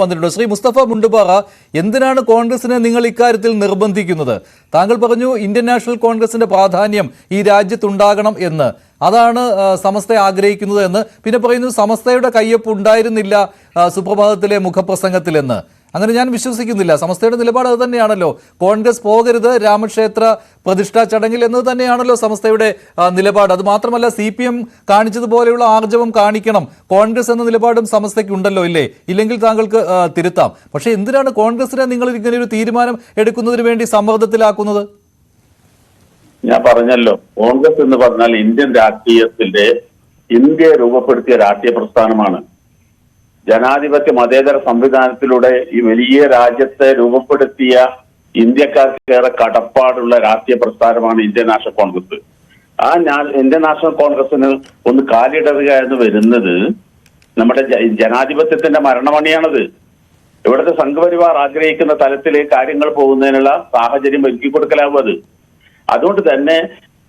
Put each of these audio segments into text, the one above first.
വന്നിട്ടുണ്ട്. ശ്രീ മുസ്തഫ മുണ്ടുപാറ എന്തിനാണ് കോൺഗ്രസിനെ നിങ്ങൾ ഇക്കാര്യത്തിൽ നിർബന്ധിക്കുന്നത്? താങ്കൾ പറഞ്ഞു ഇന്ത്യൻ നാഷണൽ കോൺഗ്രസിന്റെ പ്രാധാന്യം ഈ രാജ്യത്തുണ്ടാകണം എന്ന്. അതാണ് സമസ്ത ആഗ്രഹിക്കുന്നത് എന്ന്. പിന്നെ പറയുന്നു സമസ്തയുടെ കയ്യൊപ്പ് ഉണ്ടായിരുന്നില്ല സുപ്രഭാതത്തിലെ മുഖപ്രസംഗത്തിലെന്ന്. അങ്ങനെ ഞാൻ വിശ്വസിക്കുന്നില്ല. സമസ്തയുടെ നിലപാട് അത് തന്നെയാണല്ലോ. കോൺഗ്രസ് പോകരുത് രാമക്ഷേത്ര പ്രതിഷ്ഠാ ചടങ്ങിൽ എന്നത് തന്നെയാണല്ലോ സമസ്തയുടെ നിലപാട്. അത് മാത്രമല്ല സി പി എം കാണിച്ചതുപോലെയുള്ള ആർജവം കാണിക്കണം. കോൺഗ്രസ് എന്ന നിലപാടും സമസ്തയ്ക്ക് ഉണ്ടല്ലോ ഇല്ലേ? ഇല്ലെങ്കിൽ താങ്കൾക്ക് തിരുത്താം. പക്ഷേ എന്തിനാണ് കോൺഗ്രസിനെ നിങ്ങൾ ഇങ്ങനെ ഒരു തീരുമാനം എടുക്കുന്നതിന് വേണ്ടി സമ്മർദ്ദത്തിലാക്കുന്നത്? ഞാൻ പറഞ്ഞല്ലോ. കോൺഗ്രസ് എന്ന് പറഞ്ഞാൽ ഇന്ത്യൻ രാഷ്ട്രീയത്തിന്റെ ഇന്ത്യ രൂപപ്പെടുത്തിയ രാഷ്ട്രീയ പ്രസ്ഥാനമാണ്. ജനാധിപത്യ മതേതര സംവിധാനത്തിലൂടെ ഈ വലിയ രാജ്യത്തെ രൂപപ്പെടുത്തിയ ഇന്ത്യക്കാർക്കേറെ കടപ്പാടുള്ള രാഷ്ട്രീയ പ്രസ്ഥാനമാണ് ഇന്ത്യൻ നാഷണൽ കോൺഗ്രസ്. ആ ഞാൻ ഇന്ത്യൻ നാഷണൽ കോൺഗ്രസിന് ഒന്ന് കാലിടറുക എന്ന് വരുന്നത് നമ്മുടെ ജനാധിപത്യത്തിന്റെ മരണമണിയാണത്. ഇവിടുത്തെ സംഘപരിവാർ ആഗ്രഹിക്കുന്ന തലത്തിലേക്ക് കാര്യങ്ങൾ പോകുന്നതിനുള്ള സാഹചര്യം ഒരുക്കി കൊടുക്കലാവും അത് അതുകൊണ്ട് തന്നെ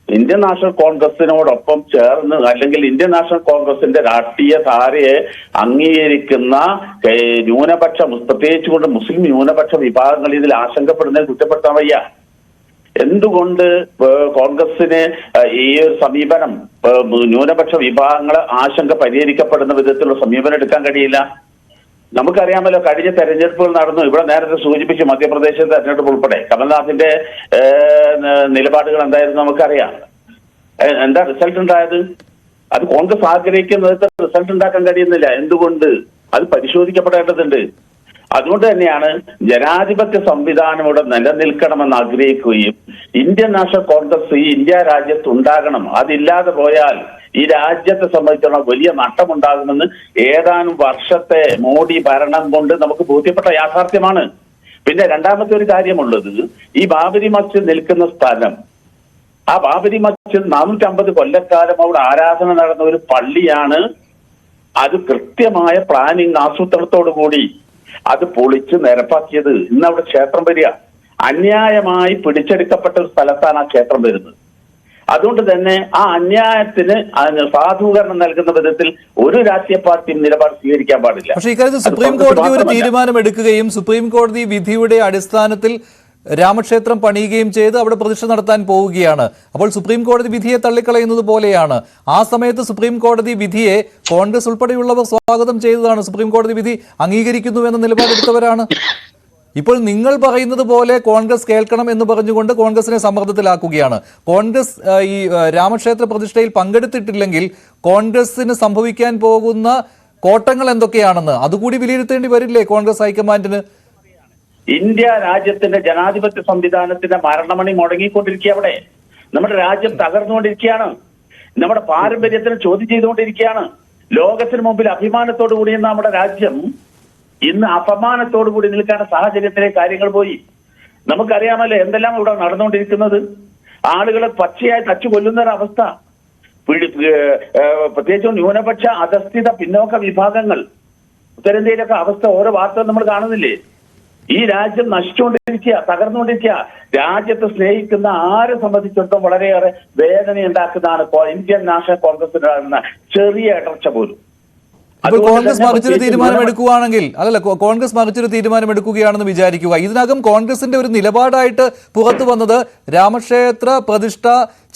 ഇന്ത്യൻ നാഷണൽ കോൺഗ്രസിനോടൊപ്പം ചേർന്ന് അല്ലെങ്കിൽ ഇന്ത്യൻ നാഷണൽ കോൺഗ്രസിന്റെ രാഷ്ട്രീയ ധാരയെ അംഗീകരിക്കുന്ന ന്യൂനപക്ഷ പ്രത്യേകിച്ച് കൊണ്ട് മുസ്ലിം ന്യൂനപക്ഷ വിഭാഗങ്ങൾ ഇതിൽ ആശങ്കപ്പെടുന്നത് കുറ്റപ്പെടുത്താൻ വയ്യ. എന്തുകൊണ്ട് കോൺഗ്രസിന് ഈ ഒരു സമീപനം ന്യൂനപക്ഷ വിഭാഗങ്ങൾ ആശങ്ക പരിഹരിക്കപ്പെടുന്ന വിധത്തിലുള്ള സമീപനം എടുക്കാൻ കഴിയില്ല? നമുക്കറിയാമല്ലോ കഴിഞ്ഞ തെരഞ്ഞെടുപ്പുകൾ നടന്നു. ഇവിടെ നേരത്തെ സൂചിപ്പിച്ചു മധ്യപ്രദേശിലെ തെരഞ്ഞെടുപ്പ് ഉൾപ്പെടെ. കമൽനാഥിന്റെ നിലപാടുകൾ എന്തായിരുന്നു നമുക്കറിയാം. എന്താ റിസൾട്ട് ഉണ്ടായത്? അത് കോൺഗ്രസ് ആഗ്രഹിക്കുന്നത് റിസൾട്ട് ഉണ്ടാക്കാൻ കഴിയുന്നില്ല. എന്തുകൊണ്ട്? അത് പരിശോധിക്കപ്പെടേണ്ടതുണ്ട്. അതുകൊണ്ട് തന്നെയാണ് ജനാധിപത്യ സംവിധാനം ഇവിടെ നിലനിൽക്കണമെന്ന് ആഗ്രഹിക്കുകയും ഇന്ത്യൻ നാഷണൽ കോൺഗ്രസ് ഈ ഇന്ത്യ രാജ്യത്ത് ഉണ്ടാകണം അതില്ലാതെ പോയാൽ ഈ രാജ്യത്തെ സംബന്ധിച്ചിടത്തോളം വലിയ നഷ്ടമുണ്ടാകുമെന്ന് ഏതാനും വർഷത്തെ മോഡി ഭരണം കൊണ്ട് നമുക്ക് ബോധ്യപ്പെട്ട യാഥാർത്ഥ്യമാണ്. പിന്നെ രണ്ടാമത്തെ ഒരു കാര്യമുള്ളത് ഈ ബാബരി മസ്ജിദ് നിൽക്കുന്ന സ്ഥലം ആ ബാബരി മസ്ജിദ് നാനൂറ്റമ്പത് കൊല്ലക്കാലം അവിടെ ആരാധന നടന്ന ഒരു പള്ളിയാണ്. അത് കൃത്യമായ പ്ലാനിങ് ആസൂത്രണത്തോടു കൂടി അത് പൊളിച്ച് നിരപ്പാക്കിയത്. ഇന്ന് അവിടെ ക്ഷേത്രം വരിക. അന്യായമായി പിടിച്ചെടുക്കപ്പെട്ട ഒരു സ്ഥലത്താണ് ആ ക്ഷേത്രം വരുന്നത്. അതുകൊണ്ട് തന്നെ ആ അന്യായത്തിന് സാധൂകരണം നൽകുന്ന വിധത്തിൽ ഒരു രാഷ്ട്രീയ പാർട്ടിയും നിലപാട് സ്വീകരിക്കാൻ പാടില്ല. പക്ഷേ ഇക്കാര്യത്തിൽ സുപ്രീം കോടതി ഒരു തീരുമാനം എടുക്കുകയും സുപ്രീം കോടതി വിധിയുടെ അടിസ്ഥാനത്തിൽ രാമക്ഷേത്രം പണിയുകയും ചെയ്ത് അവിടെ പ്രതിഷ്ഠ നടത്താൻ പോവുകയാണ്. അപ്പോൾ സുപ്രീം കോടതി വിധിയെ തള്ളിക്കളയുന്നത് പോലെയാണ്. ആ സമയത്ത് സുപ്രീം കോടതി വിധിയെ കോൺഗ്രസ് ഉൾപ്പെടെയുള്ളവർ സ്വാഗതം ചെയ്തതാണ്. സുപ്രീം കോടതി വിധി അംഗീകരിക്കുന്നു എന്ന നിലപാടെടുത്തവരാണ്. ഇപ്പോൾ നിങ്ങൾ പറയുന്നത് പോലെ കോൺഗ്രസ് കേൾക്കണം എന്ന് പറഞ്ഞുകൊണ്ട് കോൺഗ്രസിനെ സമ്മർദ്ദത്തിലാക്കുകയാണ്. കോൺഗ്രസ് ഈ രാമക്ഷേത്ര പ്രതിഷ്ഠയിൽ പങ്കെടുത്തിട്ടില്ലെങ്കിൽ കോൺഗ്രസിന് സംഭവിക്കാൻ പോകുന്ന കോട്ടങ്ങൾ എന്തൊക്കെയാണെന്ന് അതുകൂടി വിലയിരുത്തേണ്ടി വരില്ലേ കോൺഗ്രസ് ഹൈക്കമാൻഡിന്? ഇന്ത്യ രാജ്യത്തിന്റെ ജനാധിപത്യ സംവിധാനത്തിന്റെ മരണമണി മുടങ്ങിക്കൊണ്ടിരിക്കുക അവിടെ. നമ്മുടെ രാജ്യം തകർന്നുകൊണ്ടിരിക്കുകയാണ്. നമ്മുടെ പാരമ്പര്യത്തിന് ചോദ്യം ചെയ്തുകൊണ്ടിരിക്കുകയാണ്. ലോകത്തിന് മുമ്പിൽ അഭിമാനത്തോടു കൂടിയ നമ്മുടെ രാജ്യം ഇന്ന് അപമാനത്തോടു കൂടി നിൽക്കേണ്ട സാഹചര്യത്തിലെ കാര്യങ്ങൾ പോയി. നമുക്കറിയാമല്ലോ എന്തെല്ലാം ഇവിടെ നടന്നുകൊണ്ടിരിക്കുന്നത്? ആളുകളെ പച്ചയായി തച്ചു കൊല്ലുന്ന ഒരു അവസ്ഥ. പിടി- ഏഹ് ഏഹ് പ്രത്യേകിച്ചും ന്യൂനപക്ഷ അധസ്ഥിത പിന്നോക്ക വിഭാഗങ്ങൾ. ഉത്തരേന്ത്യയിലൊക്കെ അവസ്ഥ ഓരോ വാർത്ത നമ്മൾ കാണുന്നില്ലേ? ഈ രാജ്യം നശിച്ചുകൊണ്ടിരിക്കുക തകർന്നുകൊണ്ടിരിക്കുക. രാജ്യത്തെ സ്നേഹിക്കുന്ന ആരെ സംബന്ധിച്ചിടത്തോളം വളരെയേറെ വേദന ഉണ്ടാക്കുന്നതാണ് ഇന്ത്യൻ നാഷണൽ കോൺഗ്രസിനുണ്ടാകുന്ന ചെറിയ ഇടർച്ച പോലും. അതുകൊണ്ട് കോൺഗ്രസ് മറിച്ചൊരു തീരുമാനം എടുക്കുകയാണെങ്കിൽ അല്ലല്ല കോൺഗ്രസ് മറിച്ചൊരു തീരുമാനം എടുക്കുകയാണെന്ന് വിചാരിക്കുക. ഇതിനകം കോൺഗ്രസിന്റെ ഒരു നിലപാടായിട്ട് പുറത്തു വന്നത് രാമക്ഷേത്ര പ്രതിഷ്ഠ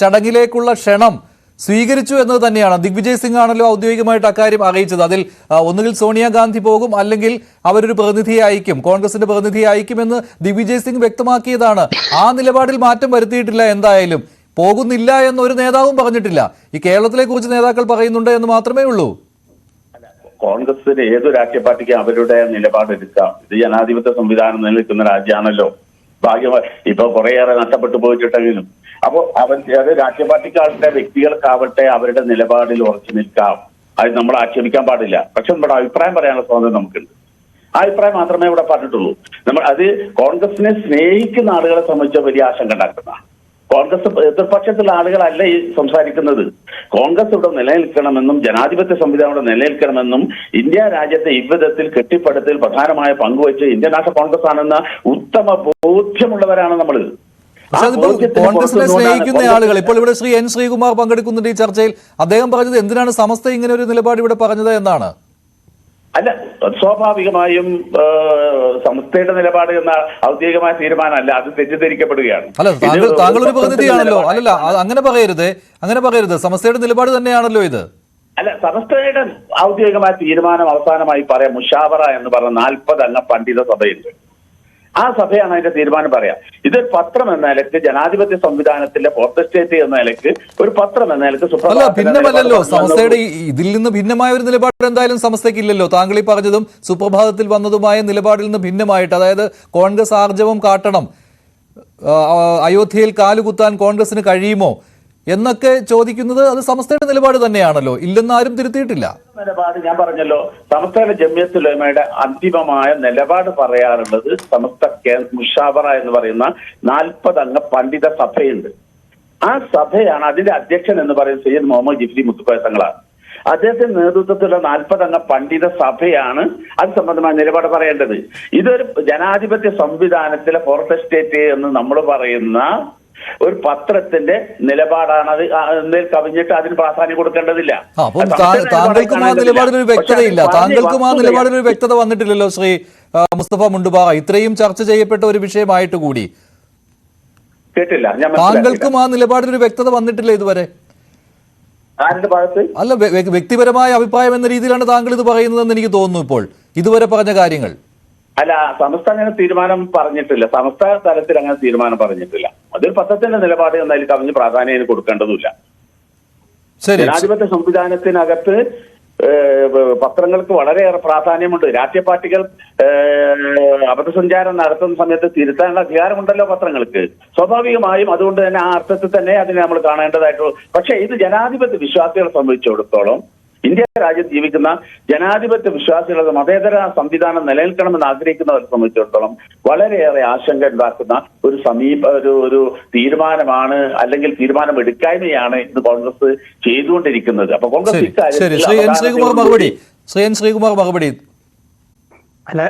ചടങ്ങിലേക്കുള്ള ക്ഷണം സ്വീകരിച്ചു എന്നത് തന്നെയാണ്. ദിഗ്വിജയ് സിംഗ് ആണല്ലോ ഔദ്യോഗികമായിട്ട് അക്കാര്യം അറിയിച്ചത്. അതിൽ ഒന്നുകിൽ സോണിയാഗാന്ധി പോകും അല്ലെങ്കിൽ അവരൊരു പ്രതിനിധിയെ അയക്കും. കോൺഗ്രസിന്റെ പ്രതിനിധിയെ അയക്കുമെന്ന് ദിഗ്വിജയ് സിംഗ് വ്യക്തമാക്കിയതാണ്. ആ നിലപാടിൽ മാറ്റം വരുത്തിയിട്ടില്ല എന്തായാലും. പോകുന്നില്ല എന്ന് ഒരു നേതാവും പറഞ്ഞിട്ടില്ല. ഈ കേരളത്തിലെ കുറിച്ച് നേതാക്കൾ പറയുന്നുണ്ട് എന്ന് മാത്രമേ ഉള്ളൂ. കോൺഗ്രസിന് ഏത് രാഷ്ട്രീയ പാർട്ടിക്കും അവരുടെ നിലപാടെടുക്കാം ഇത് ജനാധിപത്യ സംവിധാനം നിലനിൽക്കുന്ന രാജ്യമാണല്ലോ. ഭാഗ്യം ഇപ്പൊ കുറേയേറെ നഷ്ടപ്പെട്ടു പോയിട്ടുണ്ടെങ്കിലും. അപ്പോ അവൻ അത് രാഷ്ട്രീയ പാർട്ടിക്കാവട്ടെ വ്യക്തികൾക്കാവട്ടെ അവരുടെ നിലപാടിൽ ഉറച്ചു നിൽക്കാം. അത് നമ്മൾ ആക്ഷേപിക്കാൻ പാടില്ല. പക്ഷെ നമ്മുടെ അഭിപ്രായം പറയാനുള്ള സ്വാതന്ത്ര്യം നമുക്കുണ്ട്. ആ അഭിപ്രായം മാത്രമേ ഇവിടെ പറഞ്ഞിട്ടുള്ളൂ. നമ്മൾ അത് കോൺഗ്രസിനെ സ്നേഹിക്കുന്ന ആളുകളെ സംബന്ധിച്ച വലിയ ആശങ്ക ഉണ്ടാക്കുന്ന കോൺഗ്രസ് എതിർപക്ഷത്തുള്ള ആളുകളല്ല ഈ സംസാരിക്കുന്നത്. കോൺഗ്രസ് ഇവിടെ നിലനിൽക്കണമെന്നും ജനാധിപത്യ സംവിധാനം ഇവിടെ നിലനിൽക്കണമെന്നും ഇന്ത്യ രാജ്യത്തെ ഇവിധത്തിൽ കെട്ടിപ്പടുത്തിൽ പ്രധാനമായ പങ്കുവച്ച് ഇന്ത്യൻ നാഷണൽ കോൺഗ്രസ് ആണെന്ന ഉത്തമ ബോധ്യമുള്ളവരാണ് നമ്മൾ കോൺഗ്രസിനെ സ്നേഹിക്കുന്ന ആളുകൾ ഇപ്പോൾ ഇവിടെ ശ്രീ എൻ ശ്രീകുമാർ പങ്കെടുക്കുന്നുണ്ട് ഈ ചർച്ചയിൽ. അദ്ദേഹം പറഞ്ഞത് എന്തിനാണ് സമസ്ത ഇങ്ങനെ ഒരു നിലപാട് ഇവിടെ പറഞ്ഞത് എന്നാണ്. അല്ല സ്വാഭാവികമായും സംസ്ഥയുടെ നിലപാട് എന്ന ഔദ്യോഗികമായ തീരുമാനമല്ല അത് തെറ്റിദ്ധരിക്കപ്പെടുകയാണ്. അല്ല താങ്കൾ താങ്കൾ ഒരു പ്രതിനിധിയാണല്ലോ. അല്ലല്ല അങ്ങനെ പറയരുത് അങ്ങനെ പറയരുത്. സമസ്തയുടെ നിലപാട് തന്നെയാണല്ലോ ഇത്. അല്ല സമസ്തയുടെ ഔദ്യോഗികമായ തീരുമാനം അവസാനമായി പറയാം മുഷാവറ എന്ന് പറഞ്ഞ നാൽപ്പത് അംഗ പണ്ഡിത സഭയുണ്ട്. ആ സഭയാണ് അതിന്റെ തീരുമാനം പറയാം. ഇതൊരു പത്രം എന്ന നിലയ്ക്ക് ജനാധിപത്യ സംവിധാനത്തിന്റെ ഫോർത്ത് സ്റ്റേറ്റ് എന്ന നിലയ്ക്ക് ഒരു പത്രം എന്ന നിലയ്ക്ക് ഭിന്നമല്ലല്ലോ. സമസ്തയുടെ ഇതിൽ നിന്ന് ഭിന്നമായ ഒരു നിലപാട് എന്തായാലും സമസ്തയ്ക്ക് ഇല്ലല്ലോ. താങ്കൾ ഈ പറഞ്ഞതും സുപ്രഭാതത്തിൽ വന്നതുമായ നിലപാടിൽ നിന്ന് ഭിന്നമായിട്ട് അതായത് കോൺഗ്രസ് ആർജവം കാട്ടണം. അയോധ്യയിൽ കാലുകുത്താൻ കോൺഗ്രസിന് കഴിയുമോ? എന്നൊക്കെ ചോദിക്കുന്നത് അത് സമസ്തയുടെ നിലപാട് തന്നെയാണല്ലോ. ഇല്ലെന്ന് ആരും തിരുത്തിയിട്ടില്ല. നിലപാട് ഞാൻ പറഞ്ഞല്ലോ. സംസ്ഥാന ജമ്യത്തുലമയുടെ അന്തിമമായ നിലപാട് പറയാറുള്ളത് സമസ്ത മുഷാബറ എന്ന് പറയുന്ന നാൽപ്പതംഗ പണ്ഡിത സഭയുണ്ട്. ആ സഭയാണ് അതിന്റെ അധ്യക്ഷൻ എന്ന് പറയുന്നത് സയ്യിദ് മുഹമ്മദ് ജിഫ്രി മുത്തുക്കോയ തങ്ങളാണ്. അദ്ദേഹത്തിന്റെ നേതൃത്വത്തിലുള്ള നാൽപ്പതംഗ പണ്ഡിത സഭയാണ് അത് സംബന്ധമായ നിലപാട് പറയേണ്ടത്. ഇതൊരു ജനാധിപത്യ സംവിധാനത്തിലെ ഫോർത്ത് എസ്റ്റേറ്റ് എന്ന് നമ്മൾ പറയുന്ന ഒരു പത്രത്തിന്റെ നിലപാടാണ് അത് കവിഞ്ഞിട്ട് അതിന് പ്രാധാന്യം കൊടുക്കേണ്ടതില്ല. അപ്പം താങ്കൾക്കും ആ നിലപാടിനൊരു വ്യക്തതയില്ല. പക്ഷേ അത് താങ്കൾക്കും ആ നിലപാടിനൊരു വ്യക്തത വന്നിട്ടില്ലല്ലോ ശ്രീ മുസ്തഫ മുണ്ടുബാഹ ഇത്രയും ചർച്ച ചെയ്യപ്പെട്ട ഒരു വിഷയമായിട്ട് കൂടി. കേട്ടില്ല. താങ്കൾക്കും ആ നിലപാടിനൊരു വ്യക്തത വന്നിട്ടില്ല ഇതുവരെ. അല്ല വ്യ- വ്യ- വ്യക്തിപരമായ അഭിപ്രായം എന്ന രീതിയിലാണ് താങ്കൾ ഇത് പറയുന്നതെന്ന് എനിക്ക് തോന്നുന്നു ഇപ്പോൾ. ഇതുവരെ പറഞ്ഞ കാര്യങ്ങൾ. അല്ല സമസ്ത അങ്ങനെ തീരുമാനം പറഞ്ഞിട്ടില്ല. സംസ്ഥാന തലത്തിൽ അങ്ങനെ തീരുമാനം പറഞ്ഞിട്ടില്ല. അതൊരു പത്രത്തിന്റെ നിലപാട് എന്നാലും കവിഞ്ഞ് പ്രാധാന്യം അതിന് കൊടുക്കേണ്ടതില്ല ജനാധിപത്യ സംവിധാനത്തിനകത്ത് പത്രങ്ങൾക്ക് വളരെയേറെ പ്രാധാന്യമുണ്ട്. രാഷ്ട്രീയ പാർട്ടികൾ അബദ്ധസഞ്ചാരം നടത്തുന്ന സമയത്ത് തിരുത്താനുള്ള അധികാരമുണ്ടല്ലോ പത്രങ്ങൾക്ക്. സ്വാഭാവികമായും അതുകൊണ്ട് തന്നെ ആ അർത്ഥത്തിൽ തന്നെ അതിനെ നമ്മൾ കാണേണ്ടതായിട്ടുള്ളൂ. പക്ഷേ ഇത് ജനാധിപത്യ വിശ്വാസികളെ സംബന്ധിച്ചിടത്തോളം ഇന്ത്യ രാജ്യത്ത് ജീവിക്കുന്ന ജനാധിപത്യ വിശ്വാസികളുടെ മതേതര സംവിധാനം നിലനിൽക്കണമെന്ന് ആഗ്രഹിക്കുന്നവരെ സംബന്ധിച്ചിടത്തോളം വളരെയേറെ ആശങ്ക ഉണ്ടാക്കുന്ന ഒരു സമീപ ഒരു ഒരു തീരുമാനമാണ് അല്ലെങ്കിൽ തീരുമാനം എടുക്കായ്മയാണ് ഇന്ന് കോൺഗ്രസ് ചെയ്തുകൊണ്ടിരിക്കുന്നത്. അപ്പൊ കോൺഗ്രസ് ഇക്കാര്യം ശരി ഇക്കാര്യത്തിൽ ശ്രീ. എൻ ശ്രീകുമാർ മറുപടി. ശ്രീ എൻ ശ്രീകുമാർ മറുപടി. അല്ല